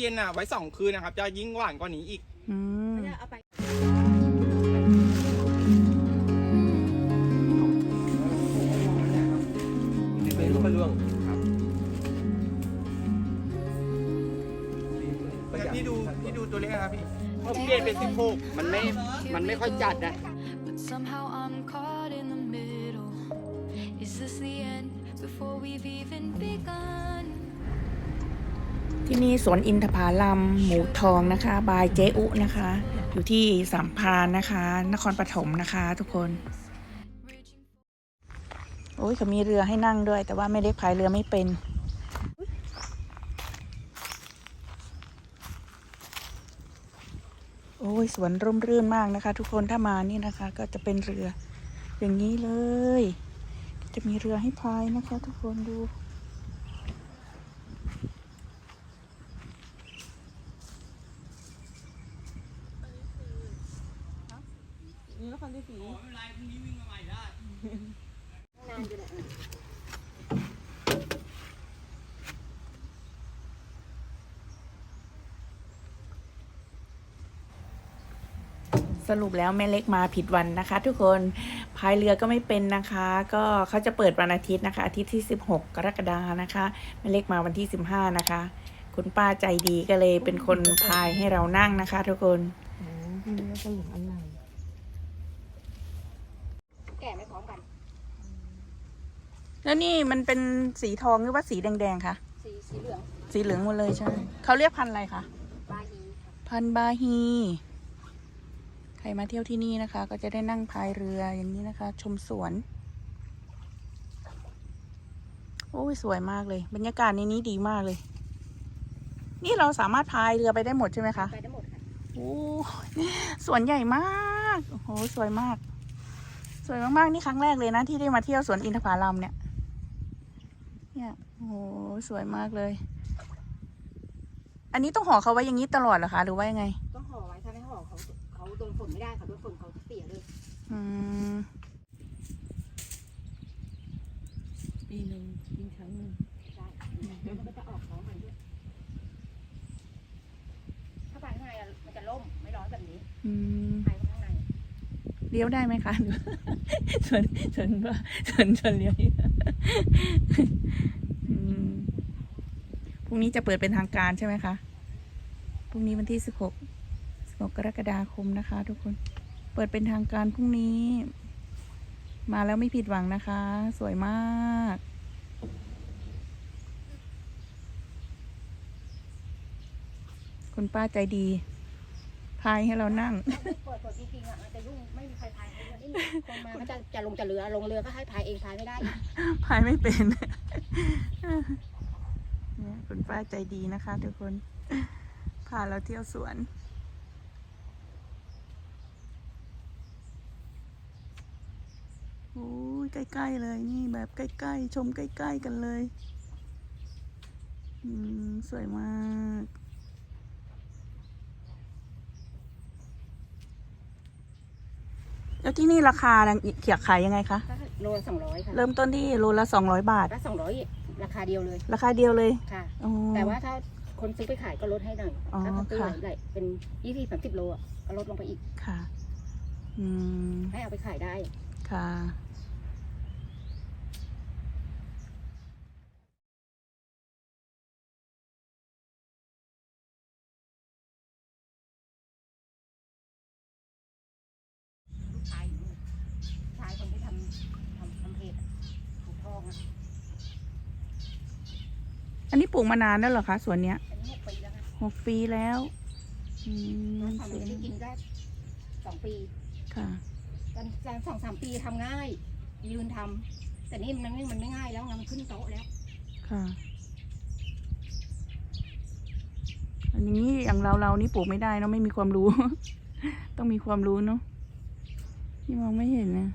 เย็นอะไว้สองคืนนะครับ จะยิ่งหวานกว่านี้อีก อืม เอาไปเป็นลูกมะล่วงพี่ดูพี่ดูตัวเลขนะครับพี่ผมเกณฑ์เป็นสิบหกมันไม่ มันไม่ค่อยจัดนะ But somehow I'm caught in the middle. Is this the end before we've even begun? ที่นี่สวนอินทผลัมหมูทองนะคะ บายเจอุนะคะ อยู่ที่สามพานนะคะ นครปฐมนะคะ ทุกคน โอ้ยเขามีเรือให้นั่งด้วย แต่ว่าไม่ได้พายเรือไม่เป็นโอ้ยสวนร่มรื่นมากนะคะ ทุกคนถ้ามานี่นะคะ ก็จะเป็นเรืออย่างนี้เลย จะมีเรือให้พายนะคะ ทุกคนดู สรุปแล้วแม่เล็กมาผิดวันนะคะ ทุกคนพายเรือก็ไม่เป็นนะคะ ก็เขาจะเปิดวันอาทิตย์นะคะ อาทิตย์ที่ 16 กรกฎานะคะแม่เล็กมาวันที่ 15 นะคะ คุณป้าใจดีก็เลยเป็นคนพายให้เรานั่งนะคะ ทุกคนแก่ไม่พร้อมกัน แล้วนี่มันเป็นสีทองหรือว่าสีแดงๆคะสีสีเหลือง สีเหลืองหมดเลยใช่ไหมเขาเรียกพันธุ์อะไรคะ บาฮีค่ะพันธุ์บาฮี ใครมาเที่ยวที่นี่นะคะ ก็จะได้นั่งพายเรืออย่างนี้นะคะ ชมสวน โอ้ยสวยมากเลย บรรยากาศในนี้ดีมากเลย นี่เราสามารถพายเรือไปได้หมดใช่ไหมคะไปได้หมดค่ะโอ้สวนใหญ่มากโอ้โหสวยมาก สวยมากๆนี่ครั้งแรกเลยนะ ที่ได้มาเที่ยวสวนอินทผลัมเนี่ย เนี่ยโอ้โหสวยมากเลย อันนี้ต้องห่อเขาไว้อย่างนี้ตลอดเหรอคะ หรือว่ายังไง นฝนไม่ได้ค่ะโดนฝนเขาจะเสียเลยอืมปีหนึ่งกินครั้งหนึ่งใช่แล้วมันก็จะออกท้องมันด้วยถ้าไปข้างในอะมันจะล่มไม่ร้อนแบบนี้อืมไปข้างในเลี้ยวได้ไหมคะหรือชวนชวนว่าชวนชวนเลี้ยวอืมพรุ่งนี้จะเปิดเป็นทางการใช่ไหมคะพรุ่งนี้วันที่สิบหกสิบห กกรกฎาคมนะคะ ทุกคน เปิดเป็นทางการพรุ่งนี้ มาแล้วไม่ผิดหวังนะคะ สวยมากคุณป้าใจดี พายให้เรานั่ง เปิดเปิดจริงๆอะมันจะยุ่งไม่มีใครพายให้เลยนี่คนมาก็จะจะลงจะเรือลงเรือก็ให้พายเองพายไม่ได้อีกพายไม่เป็นเนี่ยคุณป้าใจดีนะคะ ทุกคน พาเราเที่ยวสวน โอ้ยใกล้ๆเลยนี่แบบใกล้ๆชมใกล้ๆกันเลยอืมสวยมากแล้วที่นี่ราคาเขียกขายยังไงคะก็โลละสองร้อยค่ะเริ่มต้นที่โลละสองร้อยบาทก็สองร้อยราคาเดียวเลย ราคาเดียวเลยค่ะอ๋อแต่ว่าถ้าคนซื้อไปขายก็ลดให้หน่อยอ๋อถ้าเขาซื้อค่ะหลายๆเป็นยี่สิบสามสิบโลอะก็ลดลงไปอีกค่ะอืมให้เอาไปขายได้ ค่ะลูกชายอยู่นู่นชายคนที่ทำทำทำเพจอะถูกทองอะอันนี้ปลูกมานานแล้วเหรอคะสวนเนี้ยอันนี้หกปีแล้วค่ะหกปีแล้วอืมทำสวยที่กินได้สองปีค่ะ ตอนสองสามปีทำง่าย ยืนทำแต่นี่มันไม่มันไม่ง่ายแล้วไงมันขึ้นโต๊ะแล้ว ค่ะอันนี้อย่างเราเรานี่ปลูกไม่ได้เนอะไม่มีความรู้ ต้องมีความรู้เนาะที่มองไม่เห็นนะ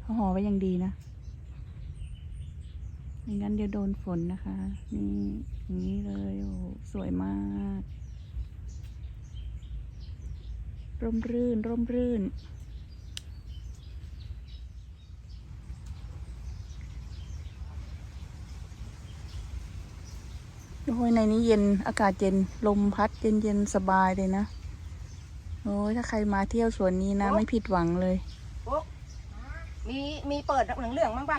เขาห่อไว้อย่างดีนะไม่งั้นเดี๋ยวโดนฝนนะคะ นี่อย่างนี้เลยโอ้สวยมาก ร่มรื่นร่มรื่น โอ้ยในนี้เย็นอากาศเย็นลมพัดเย็นเย็นๆสบายเลยนะโอ้ยถ้าใครมาเที่ยวสวนนี้นะ ไม่ผิดหวังเลยมีมีเปิดเหลืองๆบ้างป่ะ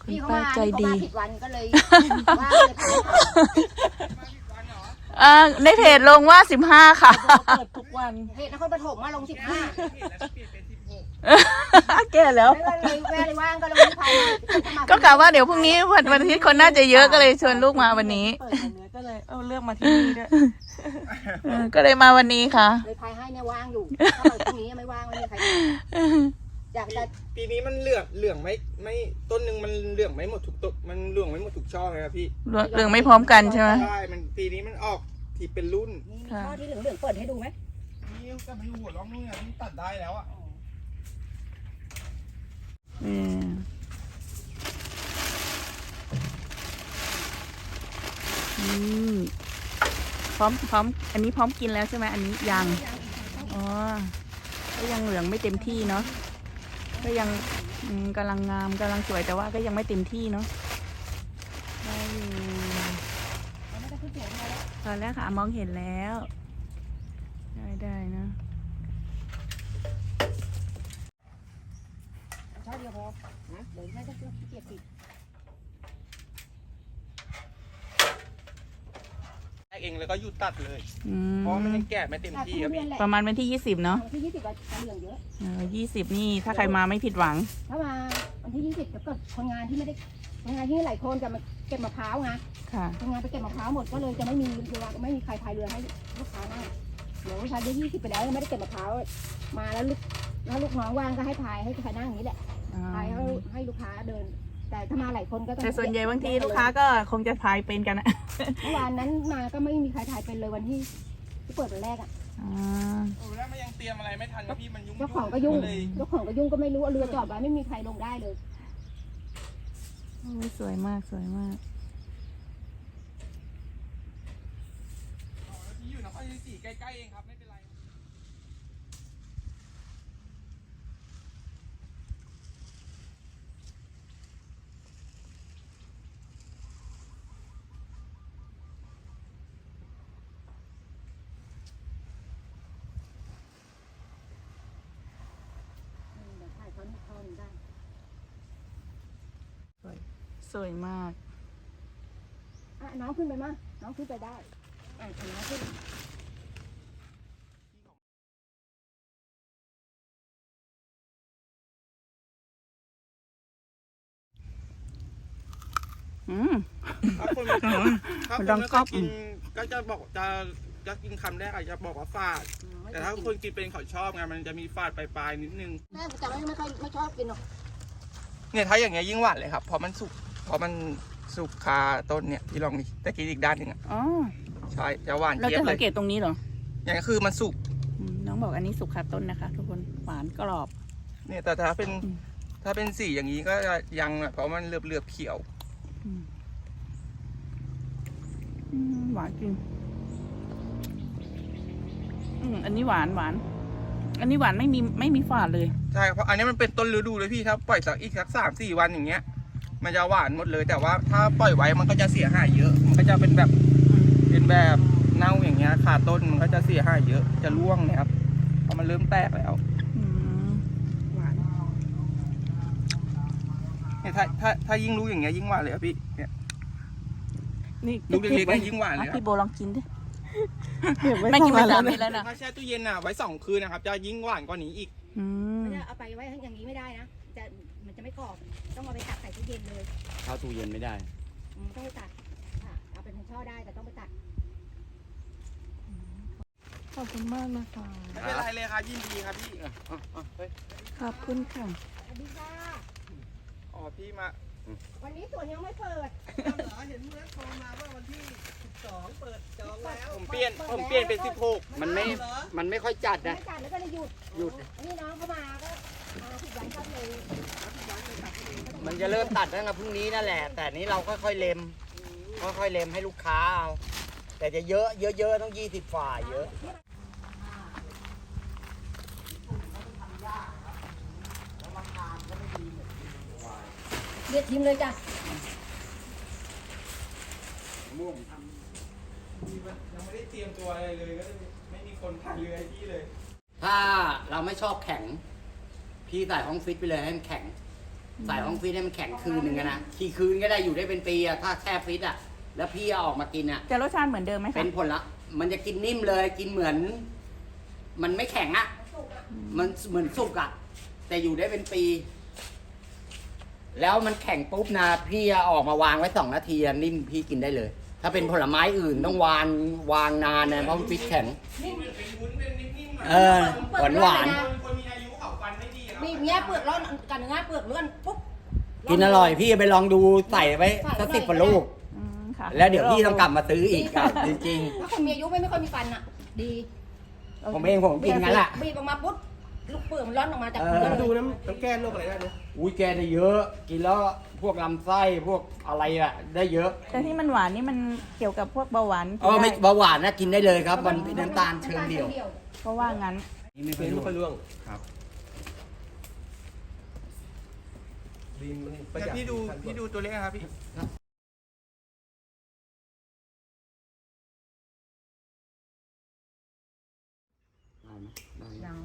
คุณพี่เขาป้ามาใจพี่เขาดีมาผิดวันก็เลยว่าเลยพาไปอ่าในเพจลงว่าสิบห้าค่ะ เปิดทุกวัน เหตุนครปฐมมาลงสิบห้าแก่แล้ว แล้วก็เลยแวะเลยว่างก็เลยรีบพามาก็กะว่าเดี๋ยวพรุ่งนี้วันวันอาทิตย์คนน่าจะเยอะก็เลยชวนลูกมาวันนี้ เปิดวันนี้ก็เลยเออเลือกมาที่นี่ด้วยเออก็เลยมาวันนี้ค่ะ เลยพายให้เนี่ยว่างอยู่ถ้าไปพรุ่งนี้ไม่ว่างไม่มีใครอยากจะปีนี้มันเหลืองเหลืองไม่ไม่ต้นหนึ่งมันเหลืองไม่หมดทุกต้นมันเหลืองไม่หมดทุกช่อเลยครับพี่เรื่องไม่พร้อมกันใช่ไหมใช่มันปีนี้มันออกที่เป็นรุ่นมีข้อที่เหลืองๆเปิดให้ดูไหมนี่ก็ไปดูหัวร้องนู่นนี่ตัดได้แล้วอะอืมอืม พร้อมพร้อม อันนี้พร้อมกินแล้วใช่ไหมอันนี้ยัง อ๋อ ก็ยังเหลืองไม่เต็มที่เนาะ ก็ยังกำลังงามกำลังสวยแต่ว่าก็ยังไม่เต็มที่เนาะได้อยู่พอแล้ค่ะมองเห็นแล้ว ได้ได้นะ ช่อเดียวพอเดี๋ยวไม่ต้องขี้เกียจปิดแรกเองแล้วก็หยุดตัดเลย อืเพราะมันมยังแก่ไม่เต็มตัดที่ทุครับเรียพี่นแหละประมาณวันที่ยี่สิบเนาะวันที่ยี่สิบก็จะเหลืองเยอะ เออยี่สิบนี่ถ้าใครมาไม่ผิดหวัง ถ้ามาวันที่ยี่สิบก็คนงานที่ไม่ได้คนงานที่หลายคนจะมาเก็บมะพร้าวไงค่ะ คนงานไปเก็บมะพร้าวหมดก็เลยจะไม่มีเรือไม่มีใครพายเรือให้ลูกค้านั่งเดี๋ยวพายได้ยี่สิบไปแล้วยังไม่ได้เก็บมะพร้าวมาแล้วลูกแล้วลูกน้องว่างก็ให้พายให้ใครนั่งอย่างนี้แหละ พายให้ให้ลูกค้าเดิน แต่ถ้ามาหลายคนก็ต้องแต่ส่วนใหญ่บางทีลูกค้าก็คงจะพายเป็นกันอะเมื่อวานนั้นมาก็ไม่มีใครพายเป็นเลยวันที่ที่เปิดวันแรกอะอ่าโอ้แล้วมันยังเตรียมอะไรไม่ทันครับพี่มันยุ่งเจ้าของก็ยุ่งเลยเจ้าของก็ยุ่งก็ไม่รู้เอาเรือจอดไว้ไม่มีใครลงได้เลยโอ้ยสวยมากสวยมาก พี่อยู่นครชัยศรีใกล้ๆเองครับไม่เป็นไร เดี๋ยวถ่ายเขาหนึ่งท่อนได้ สวยมาก อะน้องขึ้นไปมั้งน้องขึ้นไปได้ อะเอาน้องขึ้น อืม ถ้าคนถ้าคนลองไม่ก๊ค่ออบยกินก็จะบอกจะจะกินคำแรกอาจจะบอกว่าฝาด แต่ถ้าคนกินเป็นเขาชอบไงมันจะมีฝาดปลายๆนิดนึง แม่จะไม่ไม่ค่อยไม่ชอบกินหรอกเนี่ยถ้าอย่างเงี้ยยิ่งหวานเลยครับเพราะมันสุก เพราะมันสุกคาต้นเนี่ยพี่ลองดิแต่กินอีกด้านหนึ่งอะอ๋อใช่จะหวานเราเจี๊ยจะบเลสัยงเกตตรงนี้เหรออย่างนี้คือมันสุกอืมน้องบอกอันนี้สุกคาต้นนะคะ ทุกคนหวานกรอบ เนี่ยแต่ถ้าเป็นอืม ถ้าเป็นสีอย่างนี้ก็จะยังอะเพราะมันเหลือบเหลือบๆเขียว อืมอืมหวานจริงอืมอันนี้หวานหวาน อันนี้หวานไม่มีไม่มีฝาดเลย ใช่เพราะอันนี้มันเป็นต้นฤดูเลยพี่ถ้าปล่อยสักอีกสักสามสี่วันอย่างเงี้ย มันจะหวานหมดเลย แต่ว่าถ้าปล่อยไว้มันก็จะเสียหายเยอะ มันก็จะเป็นแบบเป็นแบบเน่าอย่างเงี้ยขาต้นมันก็จะเสียหายเยอะจะร่วงเนี่ยครับเพราะมันเริ่มแตกแล้วอืมหวานเนี่ยถ้าถ้าถ้ายิ่งรู้อย่างเงี้ยยิ่งหวานเลยครับพี่เนี่ยนี่ลูกเล็กๆเนี่ยยิ่งหวานเลยอะครับ พี่โบลองกินดิเก็บไว้ไม่กินปมาระสามณเม็ดแล้วนะถ้าแช่ตู้เย็นอะไว้สองคืนนะครับ จะยิ่งหวานกว่านี้อีก อืมจะเอาไปไว้อย่างนี้ไม่ได้นะจะมันจะ ไม่กรอบ ต้องเอาไปตัดใส่ตู้เย็นเลยเข้าตู้เย็นไม่ได้อืมต้องไปตัดค่ะเอาเป็นช่อได้แต่ต้องไปตัดขอบคุณมากนะคะไม่เป็นไรเลยครับยินดีครับพี่ขอบคุณค่ะสวัสดีค่ะ อ๋อพี่มาวันนี้สวนยังไม่เปิดเห็นเมื่อโทรมาว่าวันที่ 12 เปิดจองแล้ว ผมเปลี่ยนผมเปลี่ยนเป็น 16 มันไม่ มันไม่ค่อยจัดนะไม่จัดแล้วก็เลยหยุด หยุด นี่น้องเขามาก็ มาผิดวันก็เลยมันจะเริ่มตัดตั้งแต่พรุ่งนี้นั่นแหละ แต่นี้เราค่อยๆเล็ม ค่อยๆเล็มให้ลูกค้าเอา แต่จะเยอะเยอะๆต้องยี่สิบฝ่าเยอะเเรียกชิมเลยจ้ะยังไม่ได้เตรียมตัวอะไรเลยก็เลยไม่มีคนพายเรือให้พี่เลย ถ้าเราไม่ชอบแข็ง พี่ใส่ห้องฟิตไปเลยให้มันแข็ง ใส่ห้องฟิตให้มันแข็งคืนหนึ่งอะนะกี่คืนก็ได้อยู่ได้เป็นปีอะถ้าแช่ฟิตอะแล้วพี่เอาออกมากินอะจะรสชาติเหมือนเดิมไหมเป็คะนผลละมันจะกินนิ่มเลยกินเหมือน มันไม่แข็งอะมันเหมือนสุกอะแต่อยู่ได้เป็นปี แล้วมันแข็งปุ๊บนะพี่เอาออกมาวางไว้สองนาทีอะนิ่มพี่กินได้เลย ถ้าเป็นผลไม้อื่นต้องวางวางนานนะเพราะมันฟิตแข็งนี่มันเป็นวุ้นเป็นนิ่มๆหน่อยเออหวานหวานคนคนมีอายุเขา ฟันไม่ดีครับมีเงี้ยเปลือกร้อนกันเนื้อเปลือกเลื่อนปุ๊บกินอร่อยพี่ไปลองดูใส่ไว้สักสิบกว่าลูก อืมค่ะแล้วเดี๋ยวพี่ต้องกลับมาซื้ออีกอะจริงถ้าคนมีอายุไม่ไม่ค่อยมีฟันอะ ดีๆ ผมเองผมกินงั้นแหละบีบออกมาปุ๊บลูกเปลือกมันร้อนออกมาจากเออเนื้อดูน้ำน้ำแก้โรคอะไรได้เนี่ยอุ้ยแกได้เยอะ กินแล้วพวกลำไส้พวกอะไรอะได้เยอะแต่ที่มันหวานนี่มันเกี่ยวกับพวกเบาหวานเออไม่กินด้เบาหวานนะกินได้เลยครับ มันเป็นน้ำตาลเชิงเดียว เพราะว่างั้น นี่ไม่เป็นรู้ไม่ค่อยร่วงครับ ดินมันประหยัดพี่ดูพี่ดูตัวเลขครับพี่ยัง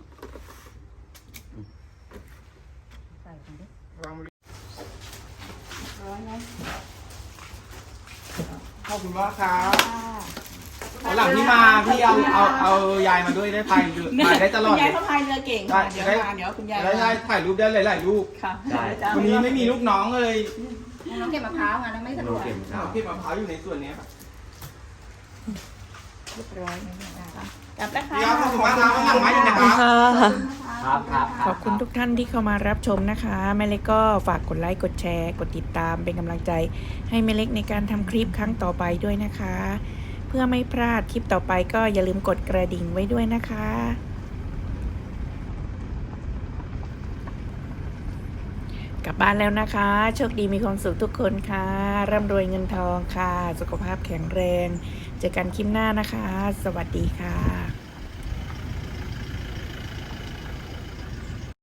ใส่กันดิวางขอบคุณมากครับวัน หลังที่มาพี่เอาเอาเอายายมาด้วยได้พายเรือพายได้ตลอดคุณยายเขาพายเรือเก่งค่ะเดี๋ยวได้ มาเดี๋ยวคุณยายแล้วยายถ่ายรูปได้หลายๆรูปค่ะได้จะเอาวันนี้ไม่มีลูกน้องเลยน้องเก็บมะพร้าวไงนะไม่สะดวกเก็บอ้าวพี่มะพร้าวอยู่ในส่วนเนี้ยครับเรียบร้อยกลับแล้วค่ะ พี่ครับขอบคุณมากครับวันหลังมาอีกนะครับ ครับครับขอบคุณทุกท่านที่เข้ามารับชมนะคะ แม่เล็กก็ฝากกดไลค์ กดแชร์ กดติดตามเป็นกำลังใจ ให้แม่เล็กในการทำคลิปครั้งต่อไปด้วยนะคะเพื่อไม่พลาดคลิปต่อไปก็อย่าลืมกดกระดิ่งไว้ด้วยนะคะกลับบ้านแล้วนะคะ โชคดีมีความสุขทุกคนค่ะ ร่ำรวยเงินทองค่ะ สุขภาพแข็งแรง เจอกันคลิปหน้านะคะ สวัสดีค่ะ